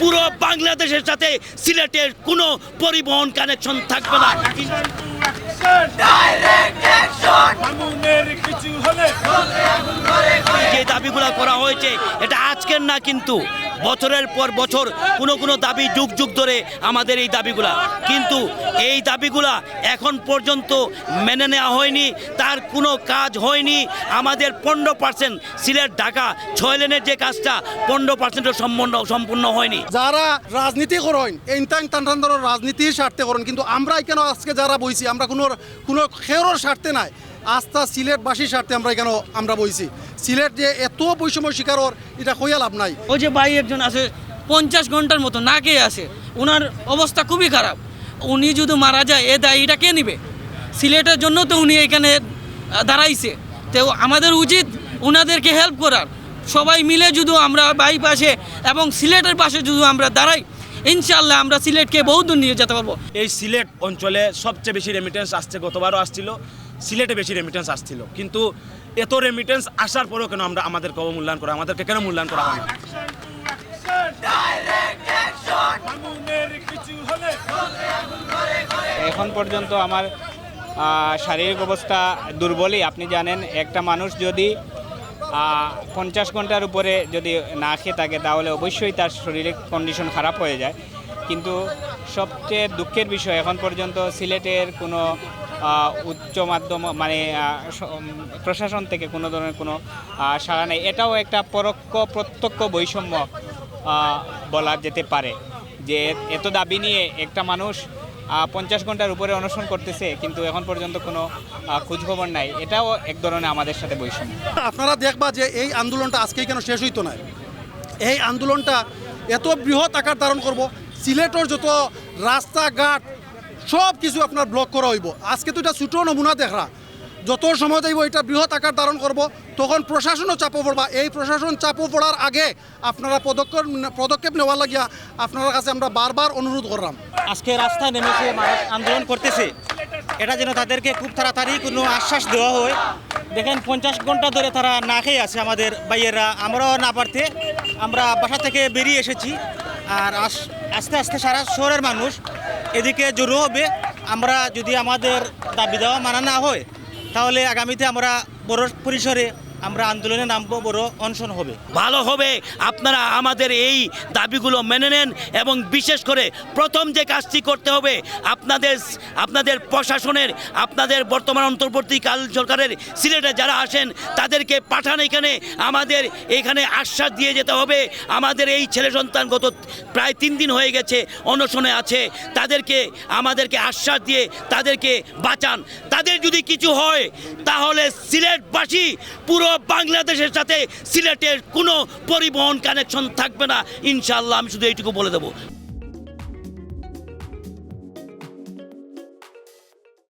পুরো বাংলাদেশের সাথে সিলেটের কোনো পরিবহন কানেকশন থাকবে না। মামুনের কিছু হলে যে দাবিগুলো করা হয়েছে এটা আজকের না কিন্তু, বছরের পর বছর কোনো কোনো দাবি যুগ যুগ ধরে আমাদের এই দাবিগুলা। কিন্তু এই দাবিগুলা এখন পর্যন্ত মেনে নেওয়া হয়নি, তার কোনো কাজ হয়নি। আমাদের পনেরো পার্সেন্ট সিলেট ঢাকা ছয় লেনের যে কাজটা, পনেরো পার্সেন্টও সম্পন্ন, সম্পূর্ণ হয়নি। যারা রাজনীতি করেন এই টান টান রাজনীতির স্বার্থে করেন, কিন্তু আমরা এখানে আজকে যারা বইছি, আমরা কোনো কোনো খেরোর স্বার্থে নাই। আস্থা সিলেটবাসীর স্বার্থে আমরা এখানে আমরা বইছি। সিলেট যে এত বৈষম্য শিকার ওর এটা কইয়া লাভ নাই। ওই যে ভাই একজন আছে, পঞ্চাশ ঘণ্টার মতো না খেয়ে আছে। ওনার অবস্থা খুবই খারাপ। উনি যদি মারা যায়, এ দায়ীটা কে নিবে? সিলেটের জন্য তো উনি এখানে দাঁড়াইছে। তো আমাদের উচিত ওনাদেরকে হেল্প করার। সবাই মিলে যদি আমরা বাই পাশে এবং সিলেটের পাশে যদি আমরা দাঁড়াই ইনশাল্লাহ আমরা সিলেটকে বহু দূর নিয়ে যেতে পারব। এই সিলেট অঞ্চলে সবচেয়ে বেশি রেমিটেন্স আসছে গতবারও আসছিল। সিলেটে বেশি রেমিটেন্স আসছিল। কিন্তু এত রেমিটেন্স আসার পরেও কেন আমরা আমাদেরকে অবমূল্যায়ন করা আমাদেরকে কেন মূল্যায়ন করা হয় এখন পর্যন্ত আমার শারীরিক অবস্থা দুর্বলই। আপনি জানেন একটা মানুষ যদি পঞ্চাশ ঘণ্টার উপরে যদি না খেয়ে থাকে, তাহলে অবশ্যই তার শরীরের কন্ডিশন খারাপ হয়ে যায়। কিন্তু সবচেয়ে দুঃখের বিষয়, এখন পর্যন্ত সিলেটের কোনো উচ্চ মাধ্যম মানে প্রশাসন থেকে কোনো ধরনের কোনো সাড়া নেই। এটাও একটা পরোক্ষ প্রত্যক্ষ বৈষম্য বলা যেতে পারে যে এত দাবি নিয়ে একটা মানুষ পঞ্চাশ ঘণ্টার উপরে অনশন করতেছে, কিন্তু এখন পর্যন্ত কোনো খোঁজখবর নাই। এটাও এক ধরনের আমাদের সাথে বৈষম্য। আপনারা দেখবা যে এই আন্দোলনটা আজকেই কেন শেষ হইতো না? এই আন্দোলনটা এত বৃহৎ আকার ধারণ করব, সিলেটর যত রাস্তাঘাট সব কিছু আপনার ব্লক করা হইব। আজকে তো এটা ছোটো নমুনা দেখরা। যত সময় যাইব, এটা বৃহৎ আকার ধারণ করব, তখন প্রশাসনও চাপও পড়বা। এই প্রশাসন চাপও পড়ার আগে আপনারা পদক্ষেপ পদক্ষেপ নেওয়ার লাগিয়া আপনার কাছে আমরা বারবার অনুরোধ করলাম। আজকে রাস্তায় নেমেছে মানুষ আন্দোলন করতেছে। এটা যেন তাদেরকে খুব তাড়াতাড়ি কোনো আশ্বাস দেওয়া হয়। দেখেন, পঞ্চাশ ঘণ্টা ধরে তারা না খেয়ে আছে আমাদের বাইয়েরা আমরাও না পারতে, আমরা বাসা থেকে বেরিয়ে এসেছি। আর আস্তে আস্তে সারা শহরের মানুষ এদিকে জড়ো হবে। আমরা যদি আমাদের দাবি দেওয়া মানা না হয় তাহলে আগামীতে আমরা বড় পরিসরে আমরা আন্দোলনে নামবো, বড় অনশন হবে। ভালো হবে। আপনারা আমাদের এই দাবিগুলো মেনে নেন এবং বিশেষ করে প্রথম যে কাজটি করতে হবে, আপনাদের আপনাদের প্রশাসনের, আপনাদের বর্তমান অন্তর্বর্তীকাল সরকারের সিলেটে যারা আসেন, তাদেরকে পাঠান এখানে। আমাদের এখানে আশ্বাস দিয়ে যেতে হবে। আমাদের এই ছেলে সন্তান গত প্রায় তিন দিন হয়ে গেছে, অনশনে আছে। তাদেরকে, আমাদেরকে আশ্বাস দিয়ে তাদেরকে বাঁচান। তাদের যদি কিছু হয়, তাহলে সিলেটবাসী পুরো বাংলাদেশের সাথে সিলেটের কোনো পরিবহন কানেকশন থাকবে না। ইনশাল্লাহ আমি শুধু এইটুকু বলে দেবো।